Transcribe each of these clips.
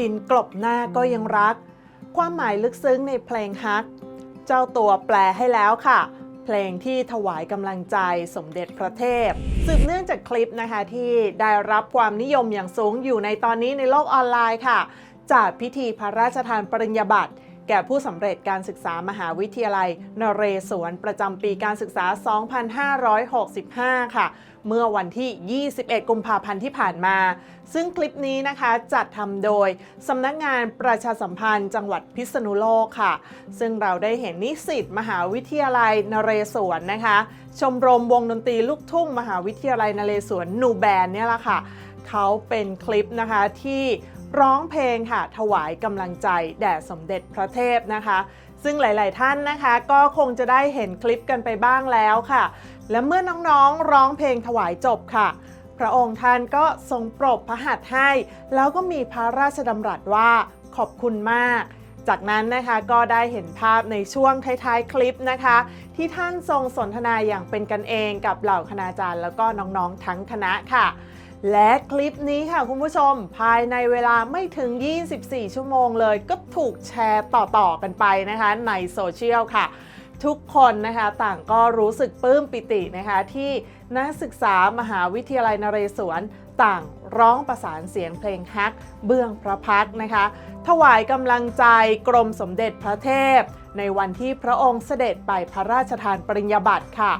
ดินกลบหน้าก็ยังรัก ความหมายลึกซึ้งในเพลงฮัก เจ้าตัวแปลให้แล้วค่ะ เพลงที่ถวายกำลังใจสมเด็จพระเทพ สืบเนื่องจากคลิปนะคะที่ได้รับความนิยมอย่างสูงอยู่ในตอนนี้ในโลกออนไลน์ค่ะ จากพิธีพระราชทานปริญญาบัตร แก่ผู้สำเร็จการศึกษามหาวิทยาลัย นเรศวรประจำปีการศึกษา 2565 ค่ะ เมื่อวันที่ 21 กุมภาพันธ์ที่ผ่านมา ซึ่งคลิปนี้นะคะจัดทำโดยสำนักงานประชาสัมพันธ์จังหวัดพิษณุโลกค่ะ ซึ่งเราได้เห็นนิสิตมหาวิทยาลัยนเรศวรนะคะ ชมรมวงดนตรีลูกทุ่ง มหาวิทยาลัยนเรศวรนูแบนเนี่ยละค่ะ เขาเป็นคลิปนะคะที่ ร้องเพลงค่ะถวายกำลังใจแด่สมเด็จพระเทพนะคะ ซึ่งหลาย ๆ ท่านนะคะ ก็คงจะได้เห็นคลิปกันไปบ้างแล้วค่ะ และเมื่อน้องๆร้องเพลงถวายจบค่ะ พระองค์ท่านก็ทรงปรบพระหัตถ์ให้ แล้วก็มีพระราชดำรัสว่าขอบคุณมาก จากนั้นนะคะก็ได้เห็นภาพในช่วงท้ายๆ คลิปนะคะ ที่ท่านทรงสนทนาอย่างเป็นกันเองกับเหล่าคณาจารย์ แล้วก็น้องๆทั้งคณะค่ะ และคลิปนี้ค่ะคุณผู้ชมภายในเวลาไม่ถึง 24 ชั่วโมงเลย ก็ถูกแชร์ต่อ ๆ กันไปนะคะในโซเชียลค่ะ ทุกคนนะคะต่างก็รู้สึกปลื้มปิตินะคะ ที่นักศึกษามหาวิทยาลัยนเรศวรต่างร้องประสานเสียงเพลงฮักเบื้องพระพักนะคะ ถวายกำลังใจกรมสมเด็จพระเทพ ในวันที่พระองค์เสด็จไปพระราชทานปริญญาบัตรค่ะ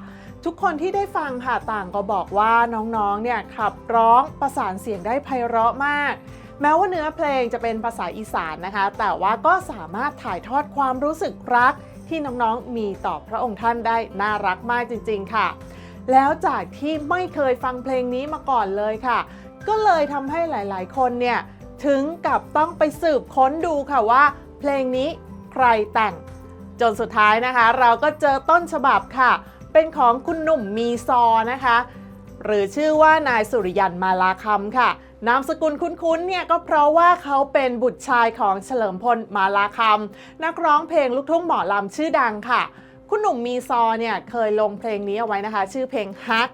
ทุกคนที่ได้ฟังค่ะต่างก็บอกว่าน้องๆ เนี่ยขับร้องประสานเสียงได้ไพเราะมาก แม้ว่าเนื้อเพลงจะเป็นภาษาอีสานนะคะ แต่ว่าก็สามารถถ่ายทอดความรู้สึกรัก ที่น้องๆ มีต่อพระองค์ท่านได้น่ารักมากจริง ๆ ค่ะ แล้วจากที่ไม่เคยฟังเพลงนี้มาก่อนเลยค่ะ ก็เลยทำให้หลายๆ คนเนี่ยถึงกับต้องไปสืบค้นดูค่ะว่า เพลงนี้ใครแต่ง จนสุดท้ายนะคะ เราก็เจอต้นฉบับค่ะ เป็นของคุณหนุ่มมีซอนะคะ หรือชื่อว่านายสุริยันมาลาคำค่ะ นามสกุลคุ้นๆเนี่ยก็เพราะว่าเขาเป็นบุตรชายของเฉลิมพลมาลาคำนักร้องเพลงลูกทุ่งหมอลำชื่อดังค่ะ คุณหนุ่มมีซอเนี่ยเคยลงเพลงนี้เอาไว้นะคะ ชื่อเพลงฮัก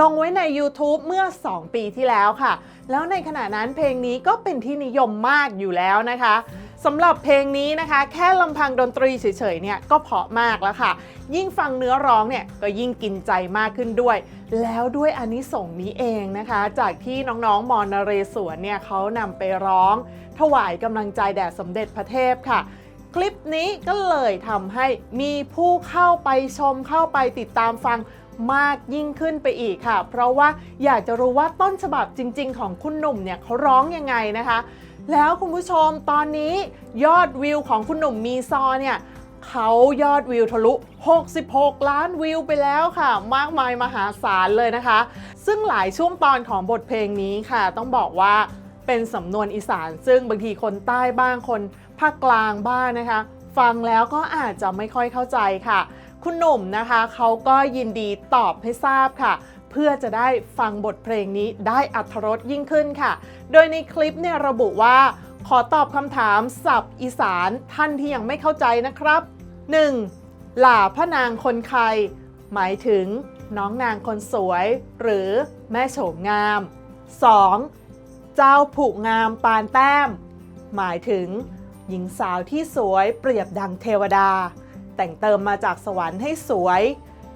ลงไว้ใน YouTube เมื่อ 2 ปีที่แล้วค่ะ แล้วในขณะนั้นเพลงนี้ก็เป็นที่นิยมมากอยู่แล้วนะคะ สำหรับเพลงนี้นะคะ แค่ลำพังดนตรีเฉยๆเนี่ยก็เพาะมากแล้วค่ะ ยิ่งฟังเนื้อร้องเนี่ยก็ยิ่งกินใจมากขึ้นด้วย แล้วด้วยอานิสงส์นี้เองนะคะ จากที่น้องๆมอนเรศวรเนี่ยเขานำไปร้อง ถวายกำลังใจแด่สมเด็จพระเทพค่ะคลิปนี้ก็เลยทำให้มีผู้เข้าไปชมเข้าไปติดตามฟังมากยิ่งขึ้นไปอีกค่ะ เพราะว่าอยากจะรู้ว่าต้นฉบับจริง ๆ ของคุณหนุ่มเนี่ยเขาร้องยังไงนะคะ แล้วคุณผู้ชมตอนนี้ยอดวิวของคุณหนุ่มมีซอเนี่ยเขายอดวิวทะลุ 66 ล้านวิวไปแล้วค่ะ มากมายมหาศาลเลยนะคะ ซึ่งหลายช่วงตอนของบทเพลงนี้ค่ะ ต้องบอกว่าเป็นสำนวนอีสาน ซึ่งบางทีคนใต้บ้างคนภาคกลางบ้างนะคะ ฟังแล้วก็อาจจะไม่ค่อยเข้าใจค่ะ คุณหนุ่มนะคะเขาก็ยินดีตอบให้ทราบค่ะ เพื่อจะได้ฟังบทเพลงนี้ได้อัธรสยิ่งขึ้นค่ะ โดยในคลิปเนี่ยระบุว่า ขอตอบคำถามศัพท์อีสานท่านที่ยังไม่เข้าใจนะครับ 1. หล่าพระนางคนใคร หมายถึงน้องนางคนสวย หรือแม่โฉมงาม 2. เจ้าผูกงามปานแต้ม หมายถึง หญิงสาวที่สวยเปรียบดังเทวดา แต่งเติมมาจากสวรรค์ให้สวย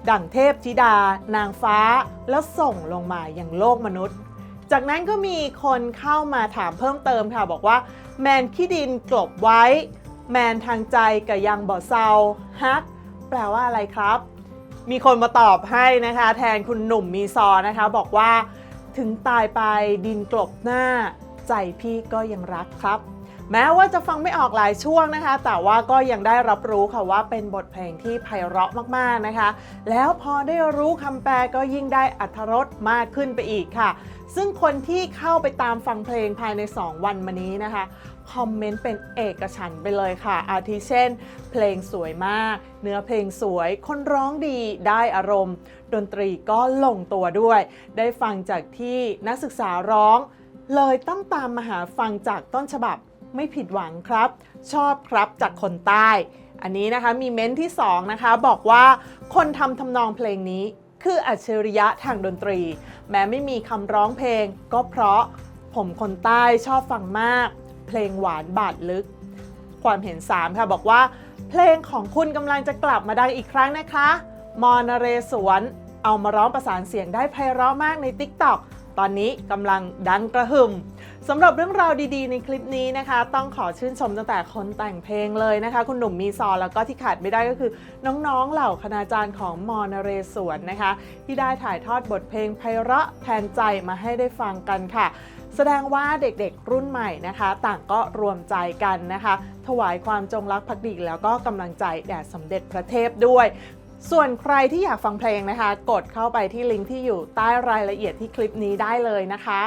ดังเทพธิดา นางฟ้า แล้วส่งลงมาอย่างโลกมนุษย์ จากนั้นก็มีคนเข้ามาถามเพิ่มเติมค่ะ บอกว่า แมนขี้ดินกลบไว้ แมนทางใจกับยังบ่อเซาฮักแปลว่าอะไรครับ มีคนมาตอบให้นะคะ แทนคุณหนุ่มมีซอนะคะ บอกว่า ถึงตายไปดินกลบหน้า ใจพี่ก็ยังรักครับ แม้ว่าจะฟังไม่ออกหลายช่วงนะคะ แต่ว่าก็ยังได้รับรู้ค่ะว่าเป็นบทเพลงที่ไพเราะมากๆนะคะ แล้วพอได้รู้คำแปลก็ยิ่งได้อัธรสมากขึ้นไปอีกค่ะ ซึ่งคนที่เข้าไปตามฟังเพลงภายใน 2 วันมานี้นะคะคอมเมนต์เป็นเอกฉันท์ไปเลยค่ะ อาทิเช่น เพลงสวยมาก เนื้อเพลงสวย คนร้องดีได้อารมณ์ ดนตรีก็ลงตัวด้วย ได้ฟังจากที่นักศึกษาร้อง เลยต้องตามมาหาฟังจากต้นฉบับ ไม่ผิดหวังครับ ชอบครับจากคนใต้ อันนี้นะคะมีเม้นท์ที่ 2 นะคะ บอกว่าคนทำทำนองเพลงนี้คืออัจฉริยะทางดนตรี แม้ไม่มีคำร้องเพลง ก็เพราะผมคนใต้ชอบฟังมาก เพลงหวานบาดลึก ความเห็น 3 ค่ะบอกว่า เพลงของคุณกำลังจะกลับมาดังอีกครั้งนะคะ มอนเรศวรเอามาร้องประสานเสียงได้ไพเราะมากใน TikTok ตอนนี้กำลังดังกระหึ่มสำหรับเรื่องราวดีๆ ในคลิปนี้นะคะ ต้องขอชื่นชมตั้งแต่คนแต่งเพลงเลยนะคะ คุณหนุ่มมีซอแล้วก็ที่ขาดไม่ได้ก็คือ น้องๆเหล่าคณาจารย์ของมอนเรศวรนะคะ ที่ได้ถ่ายทอดบทเพลงไพเราะแทนใจมาให้ได้ฟังกันค่ะ แสดงว่าเด็กๆรุ่นใหม่นะคะ ต่างก็รวมใจกันนะคะ ถวายความจงรักภักดีแล้วก็กำลังใจแด่สมเด็จพระเทพด้วย ส่วนใครที่อยากฟังเพลงนะคะ กดเข้าไปที่ลิงก์ที่อยู่ใต้รายละเอียดที่คลิปนี้ได้เลยนะคะ